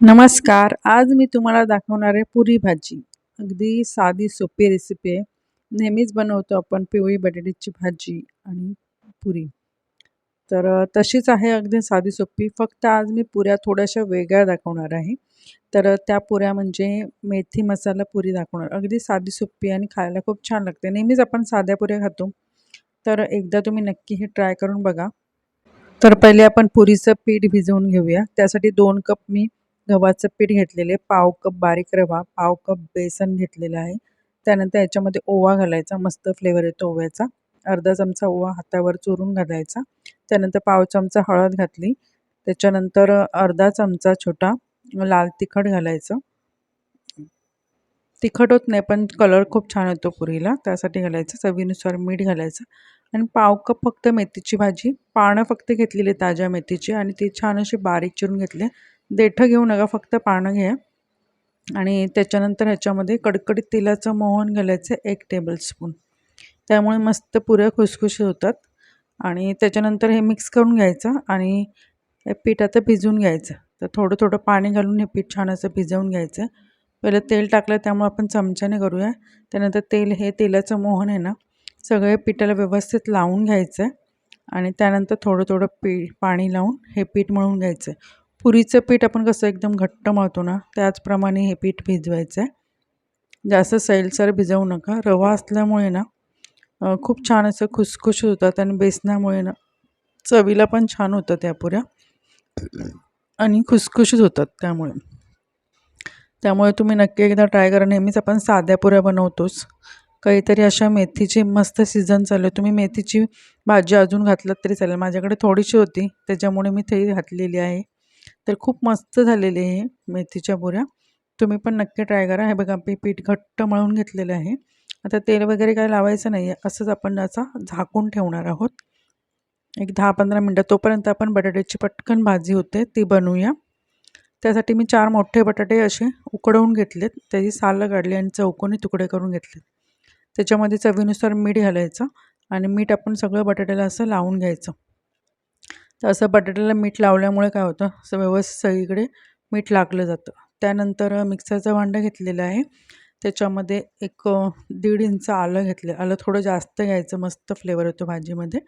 नमस्कार आज मी तुम्हाला दाखवणार आहे पुरी भाजी. अगदी साधी सोपी रेसिपी आहे. नेहमीच बनवतो आपण पिवळी बटाट्याची भाजी आणि पुरी. तर तशीच आहे अगदी साधी सोपी. फक्त आज मी पुऱ्या थोड्याशा वेगळ्या दाखवणार आहे. तर त्या पुऱ्या म्हणजे मेथी मसाला पुरी दाखवणार. अगदी साधी सोपी आणि खायला खूप छान लागते. नेहमीच आपण साध्या पुऱ्या खातो. तर एकदा तुम्ही नक्की हे ट्राय करून बघा. तर पहिले आपण पुरीचं पीठ भिजवून घेऊया. त्यासाठी दोन कप मी गव्हाचं पीठ घेतलेले पाव कप बारीक रवा पाव कप बेसन घेतलेलं आहे. त्यानंतर याच्यामध्ये ओवा घालायचा मस्त फ्लेवर येतो ओव्याचा. अर्धा चमचा ओवा हातावर चुरून घालायचा. त्यानंतर पाव चमचा हळद घातली. त्याच्यानंतर अर्धा चमचा छोटा लाल तिखट घालायचं. तिखट होत नाही पण कलर खूप छान येतो पुरीला. त्यासाठी घालायचं. चवीनुसार मीठ घालायचं. आणि पाव कप फक्त मेथीची भाजी. पानं फक्त घेतलेली ताज्या मेथीची. आणि ती छान अशी बारीक चिरून घेतली देठं घेऊ नका फक्त पानं घ्या. आणि त्याच्यानंतर ह्याच्यामध्ये कडकडीत तेलाचं मोहन घालायचं एक टेबलस्पून त्यामुळे मस्त पुऱ्या खुसखुशी होतात. आणि त्याच्यानंतर हे मिक्स करून घ्यायचं आणि हे पीठ आता भिजवून घ्यायचं. तर थोडं थोडं पाणी घालून हे पीठ छान असं भिजवून घ्यायचं. पहिलं तेल टाकलं त्यामुळे आपण चमच्याने करूया. त्यानंतर तेल हे तेलाचं मोहन आहे ना सगळे पिठाला व्यवस्थित लावून घ्यायचं. आहे आणि त्यानंतर थोडं थोडं पी पाणी लावून हे पीठ मळून घ्यायचं. आहे पुरीचं पीठ आपण कसं एकदम घट्ट मळतो ना त्याचप्रमाणे हे पीठ भिजवायचं आहे जास्त सैलसर भिजवू नका. रवा असल्यामुळे ना खूप छान असं खुसखुश होतात आणि बेसनामुळे ना चवीला पण छान होतं त्या पुऱ्या. आणि खुसखुशीत होतात त्यामुळे. त्यामुळे तुम्ही नक्की एकदा ट्राय करा. नेहमीच आपण साध्या पुऱ्या बनवतोच. काहीतरी अशा मेथीची मस्त सीझन चालू आहे. तुम्ही मेथीची भाजी अजून घातलात तरी चालेल. माझ्याकडे थोडीशी होती त्याच्यामुळे मी ते घातलेली आहे. तर खूप मस्त झालेले आहे मेथीच्या पुऱ्या. तुम्ही पण नक्की ट्राय करा. हे बघा मी पीठ घट्ट मळून घेतलेलं आहे. आता तेल वगैरे काय लावायचं नाही आहे असंच आपण असा झाकून ठेवणार आहोत. एक दहा पंधरा मिनटं. तोपर्यंत आपण बटाट्याची पटकन भाजी होते ती बनवूया. त्यासाठी मी चार मोठे बटाटे असे उकडवून घेतलेत. त्याची सालं काढली आणि चौकोनी तुकडे करून घेतलेत. त्याच्यामध्ये चवीनुसार मीठ घालायचं आणि मीठ आपण सगळं बटाट्याला असं लावून घ्यायचं. तर असं बटाट्याला मीठ लावल्यामुळे काय होतं असं व्यवस्थित सगळीकडे मीठ लागलं जातं. त्यानंतर मिक्सरचं भांडं घेतलेलं आहे. त्याच्यामध्ये एक दीड इंच आलं घेतलं. आलं थोडं जास्त घ्यायचं मस्त फ्लेवर येतो भाजीमध्ये.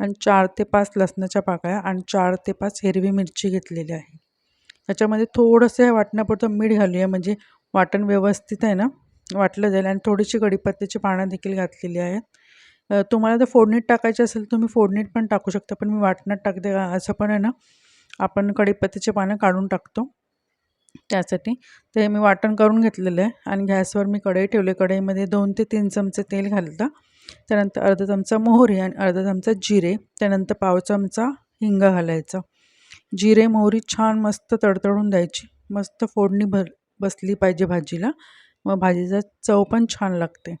आणि चार ते पाच लसणाच्या पाकळ्या आणि चार ते पाच हिरवी मिरची घेतलेली आहे. त्याच्यामध्ये थोडंसं वाटण्यापुरतं मीठ घालूया म्हणजे वाटण व्यवस्थित आहे ना? वाटलं जाईल. आणि थोडीशी कढीपत्त्याची पानं देखील घातलेली आहेत. तुम्हाला जर फोडणीत टाकायची असेल तुम्ही फोडणीत पण टाकू शकता पण मी वाटणात टाकते असं पण आहे ना आपण कढीपत्त्याची पानं काढून टाकतो. त्यासाठी ते मी वाटण करून घेतलेलं आहे आणि गॅसवर मी कढई ठेवले. कढईमध्ये दोन ते तीन चमचे तेल घालतं त्यानंतर अर्धा चमचा मोहरी आणि अर्धा चमचा जिरे त्यानंतर पाव चमचा हिंग घालायचा. जिरे मोहरी छान मस्त तडतडून द्यायची. मस्त फोडणी भर बसली पाहिजे भाजीला. मग भाजीचा चव पण छान लागते.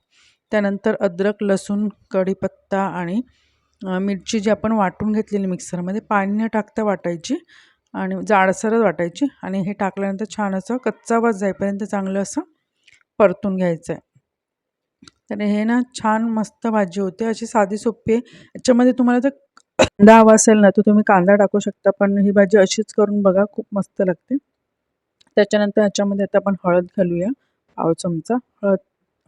त्यानंतर अद्रक लसूण कढीपत्ता आणि मिरची जी आपण वाटून घेतलेली मिक्सरमध्ये पाणी न टाकता वाटायची आणि जाडसरच वाटायची आणि हे टाकल्यानंतर छान असं कच्चा वास जाईपर्यंत चांगलं असं परतून घ्यायचं आहे तर हे ना छान मस्त भाजी होते. अशी साधी सोपी आहे. याच्यामध्ये तुम्हाला जर कांदा हवा असेल ना तर तुम्ही कांदा टाकू शकता. पण ही भाजी अशीच करून बघा खूप मस्त लागते. त्याच्यानंतर ह्याच्यामध्ये आता आपण हळद घालूया पाव चमचा. हळद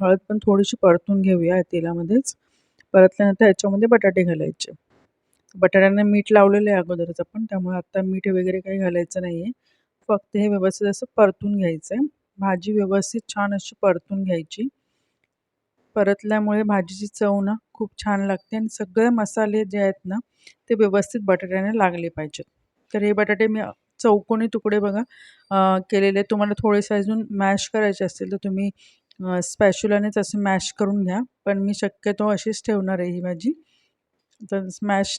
हळद पण थोडीशी परतून घेऊया तेलामध्येच. परतल्यानंतर ह्याच्यामध्ये बटाटे घालायचे. बटाट्यांना मीठ लावलेलं आहे अगोदरच आपण त्यामुळे आत्ता मीठ वगैरे काही घालायचं नाही आहे फक्त हे व्यवस्थित असं परतून घ्यायचं आहे भाजी व्यवस्थित छान अशी परतून घ्यायची. परतल्यामुळे भाजीची चव ना खूप छान लागते आणि सगळे मसाले जे आहेत ना ते व्यवस्थित बटाट्याने लागले पाहिजेत. तर हे बटाटे मी चौकोनी तुकडे बघा केलेले तुम्हाला थोडेसे अजून मॅश करायचे असतील तर तुम्ही स्पॅच्युलानेच असं मॅश करून घ्या. पण मी शक्यतो अशीच ठेवणार आहे ही भाजी. तर स्मॅश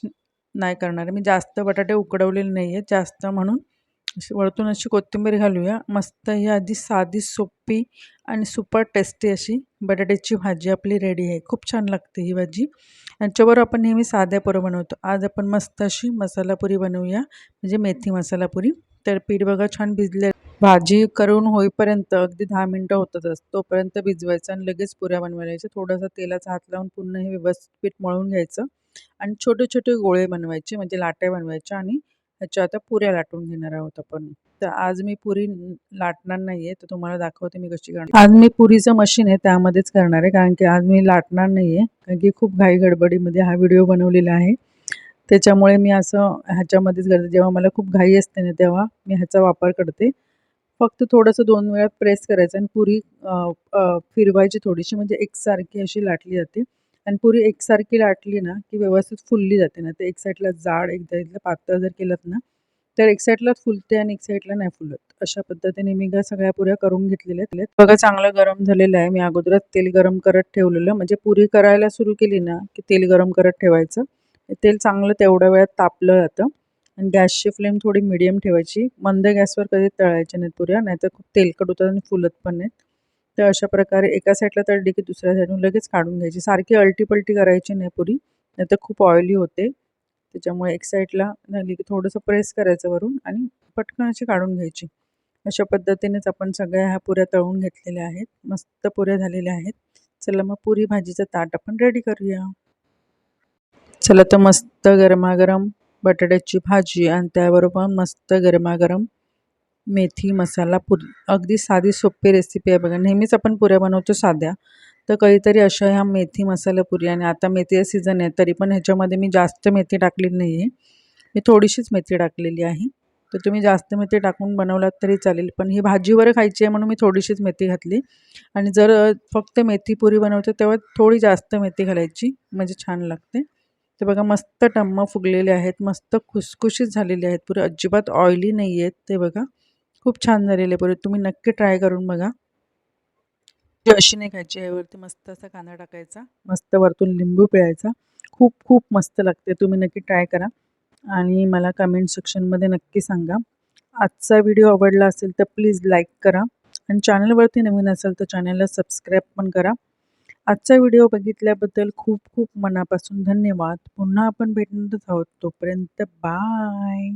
नाही करणार मी जास्त बटाटे उकडवलेले नाही आहेत जास्त म्हणून वरतून अशी कोथिंबीर घालूया. मस्त ही आधी साधी सोपी आणि सुपर टेस्टी अशी बटाट्याची भाजी आपली रेडी आहे. खूप छान लागते ही भाजी. यांच्यावर आपण नेहमी साध्या पुरं बनवतो. आज आपण मस्त अशी मसाला पुरी बनवूया. म्हणजे मेथी मसाला पुरी. तर पीठ बघा छान भिजले भाजी करून होईपर्यंत अगदी दहा मिनटं होतातच तोपर्यंत भिजवायचं आणि लगेच पुऱ्या बनवायच्या. थोडासा तेलाचा हात लावून पूर्ण हे व्यवस्थित पीठ मळून घ्यायचं आणि छोटे छोटे गोळे बनवायचे म्हणजे लाट्या बनवायच्या आणि ह्याच्या आता पुऱ्या लाटून घेणार आहोत आपण. तर आज मी पुरी लाटणार नाहीये तर तुम्हाला दाखवते मी कशी करणार. आज मी पुरीचं मशीन आहे त्यामध्येच करणार आहे कारण की आज मी लाटणार नाहीये कारण की खूप घाई गडबडीमध्ये हा व्हिडिओ बनवलेला आहे. त्याच्यामुळे मी असं ह्याच्यामध्येच करते जेव्हा मला खूप घाई असते ना तेव्हा मी ह्याचा वापर करते. फक्त थोडंसं दोन वेळा प्रेस करायचं आणि पुरी फिरवायची थोडीशी म्हणजे एकसारखी अशी लाटली जाते. आणि पुरी एकसारखी लाटली ना की व्यवस्थित फुलली जाते ना. तर एक साईडला जाड एकदा साईडला पातळ जर केलं ना तर एक साईडला फुलते आणि एक साईडला नाही फुलत. अशा पद्धतीने मी ह्या सगळ्या पुऱ्या करून घेतलेल्या आहेत. बघा चांगलं गरम झालेलं आहे. मी अगोदरच तेल गरम करत ठेवलेलं. म्हणजे पुरी करायला सुरू केली ना की तेल गरम करत ठेवायचं. तेल चांगलं तेवढ्या वेळात तापलं जातं. आणि गॅसची फ्लेम थोडी मिडियम ठेवायची. मंद गॅसवर कधी तळायच्या नाहीत पुऱ्या नाहीतर खूप तेलकट होतात आणि फुलत पण नाहीत. तर अशा प्रकारे एका साईडला तळली की दुसऱ्या साईडून लगेच काढून घ्यायची. सारखी अलटी पलटी करायची नाही पुरी नाहीतर खूप ऑइली होते. त्याच्यामुळे एक साईडला झाली की थोडंसं प्रेस करायचं वरून आणि पटकन अशी काढून घ्यायची. अशा पद्धतीनेच आपण सगळ्या ह्या पुऱ्या तळून घेतलेल्या आहेत. मस्त पुऱ्या झालेल्या आहेत. चला मग पुरी भाजीचं ताट आपण रेडी करूया. चला तर मस्त गरमागरम बटाट्याची भाजी आणि त्याबरोबर मस्त गरमागरम मेथी मसाला पुरी अगदी साधी सोपी रेसिपी आहे बघा. नेहमीच आपण पुऱ्या बनवतो साध्या. तर काहीतरी अशा ह्या मेथी मसाला पुरी आणि आता मेथीचा सीझन आहे तरी पण ह्याच्यामध्ये मी जास्त मेथी टाकलेली नाही आहे मी थोडीशीच मेथी टाकलेली आहे. तर तुम्ही जास्त मेथी टाकून बनवलात तरी चालेल पण ही भाजीवर खायची आहे म्हणून मी थोडीशीच मेथी घातली. आणि जर फक्त मेथी पुरी बनवते तेव्हा थोडी जास्त मेथी घालायची म्हणजे छान लागते. ते बघा मस्त टम्म फुगलेले आहेत मस्त खुसखुशीत झालेले आहेत पुरे अजिबात ऑइली नाही आहेत ते बघा. खूप छान झालेले पुरे तुम्ही नक्की ट्राय करून बघा. अशी नाही खायची यावरती मस्त असा कांदा टाकायचा मस्त वरतून लिंबू पिळायचा. खूप खूप मस्त लागते तुम्ही नक्की ट्राय करा. आणि मला कमेंट सेक्शनमध्ये नक्की सांगा. आजचा व्हिडिओ आवडला असेल तर प्लीज लाईक करा. आणि चॅनलवरती नवीन असेल तर चॅनलला सबस्क्राईब पण करा. आजचा व्हिडिओ बघितल्याबद्दल खूप खूप मनापासून धन्यवाद. पुन्हा आपण भेटणारच आहोत. तोपर्यंत बाय.